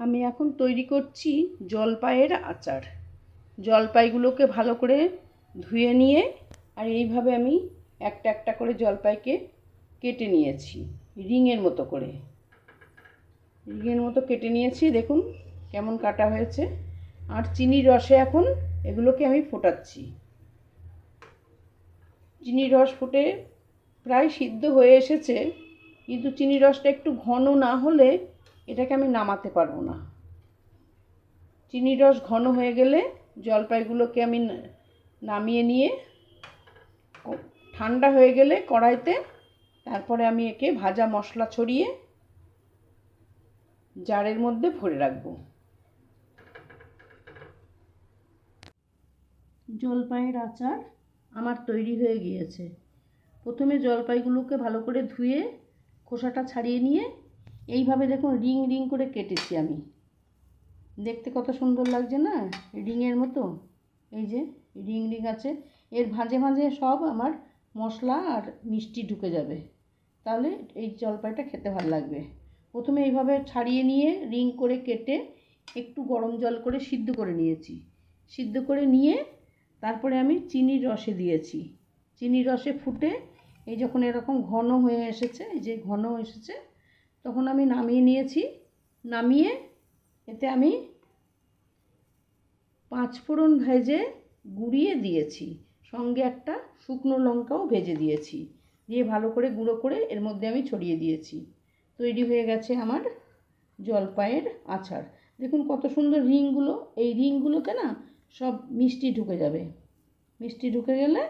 আমি এখন তৈরি করছি জলপাইয়ের আচার। জলপাইগুলোকে ভালো করে ধুয়ে নিয়ে আর এইভাবে আমি একটা একটা করে জলপাইকে কেটে নিয়েছি রিংয়ের মতো করে। রিংয়ের মতো কেটে নিয়েছি, দেখুন কেমন কাটা হয়েছে। আর চিনির রসে এখন এগুলোকে আমি ফোটাচ্ছি। চিনির রস ফুটে প্রায় সিদ্ধ হয়ে এসেছে, কিন্তু চিনির রসটা একটু ঘন না হলে এটাকে আমি নামাতে পারব না। চিনির রস ঘন হয়ে গেলে জলপাইগুলোকে আমি নামিয়ে নিয়ে ঠান্ডা হয়ে গেলে কড়াইতে, তারপরে আমি একে ভাজা মশলা ছড়িয়ে জারের মধ্যে ভরে রাখব। জলপাইয়ের আচার আমার তৈরি হয়ে গিয়েছে। প্রথমে জলপাইগুলোকে ভালো করে ধুয়ে খোসাটা ছাড়িয়ে নিয়ে এইভাবে দেখুন রিং রিং করে কেটেছি আমি। দেখতে কত সুন্দর লাগছে না? রিংয়ের মতো। এই যে রিং রিং আছে। এর ভাঁজে ভাঁজে সব আমার মশলা আর মিষ্টি ঢুকে যাবে। তাহলে এই জলপাইটা খেতে ভালো লাগবে। প্রথমে এইভাবে ছাড়িয়ে নিয়ে রিং করে কেটে একটু গরম জল করে সিদ্ধ করে নিয়েছি। সিদ্ধ করে নিয়ে তারপরে আমি চিনির রসে দিয়েছি। চিনির রসে ফুটে এই যখন এরকম ঘন হয়ে এসেছে, এই যে ঘন এসেছে তখন আমি নামিয়ে নিয়েছি। নামিয়ে এতে আমি পাঁচ ফোড়ন ভেজে গুঁড়িয়ে দিয়েছি। সঙ্গে একটা শুকনো লঙ্কাও ভেজে দিয়েছি। দিয়ে ভালো করে গুঁড়ো করে এর মধ্যে আমি ছড়িয়ে দিয়েছি। তৈরি হয়ে গেছে আমার জলপাইয়ের আচার। দেখুন কত সুন্দর রিংগুলো। এই রিংগুলোতে না সব মিষ্টি ঢুকে যাবে। মিষ্টি ঢুকে গেলে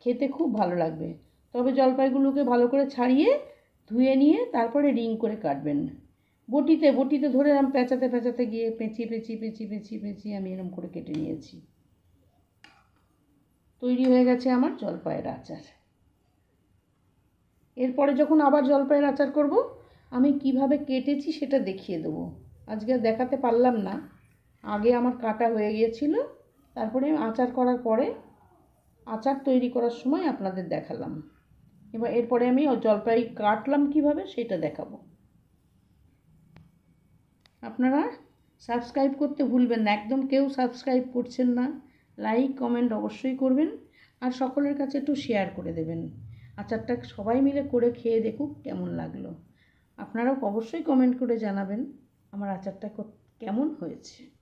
খেতে খুব ভালো লাগবে। তবে জলপাইগুলোকে ভালো করে ছাড়িয়ে ধুয়ে নিয়ে তারপরে রিং করে কাটবেন। বটিতে বটিতে ধরে আমি পেঁচাতে পেঁচাতে গিয়ে পেঁচিয়ে পেঁচিয়ে পেঁচিয়ে পেঁচিয়ে পেঁচিয়ে আমি এরম করে কেটে নিয়েছি। তৈরি হয়ে গেছে আমার জলপাইয়ের আচার। এরপরে যখন আবার জলপাইয়ের আচার করব, আমি কীভাবে কেটেছি সেটা দেখিয়ে দেবো। আজকে দেখাতে পারলাম না। আগে আমার কাটা হয়ে গিয়েছিল। তারপরে আচার করার পরে আচার তৈরি করার সময় আপনাদের দেখালাম। এবার এরপরে আমি জলপাই কাটলাম কীভাবে সেটা দেখাবো। আপনারা সাবস্ক্রাইব করতে ভুলবেন না, একদম কেউ সাবস্ক্রাইব করছেন না, লাইক, কমেন্ট অবশ্যই করবেন আর সকলের কাছে একটু শেয়ার করে দেবেন। আচারটা সবাই মিলে করে খেয়ে দেখুক কেমন লাগল। আপনারাও অবশ্যই কমেন্ট করে জানাবেন আমার আচারটা কেমন হয়েছে।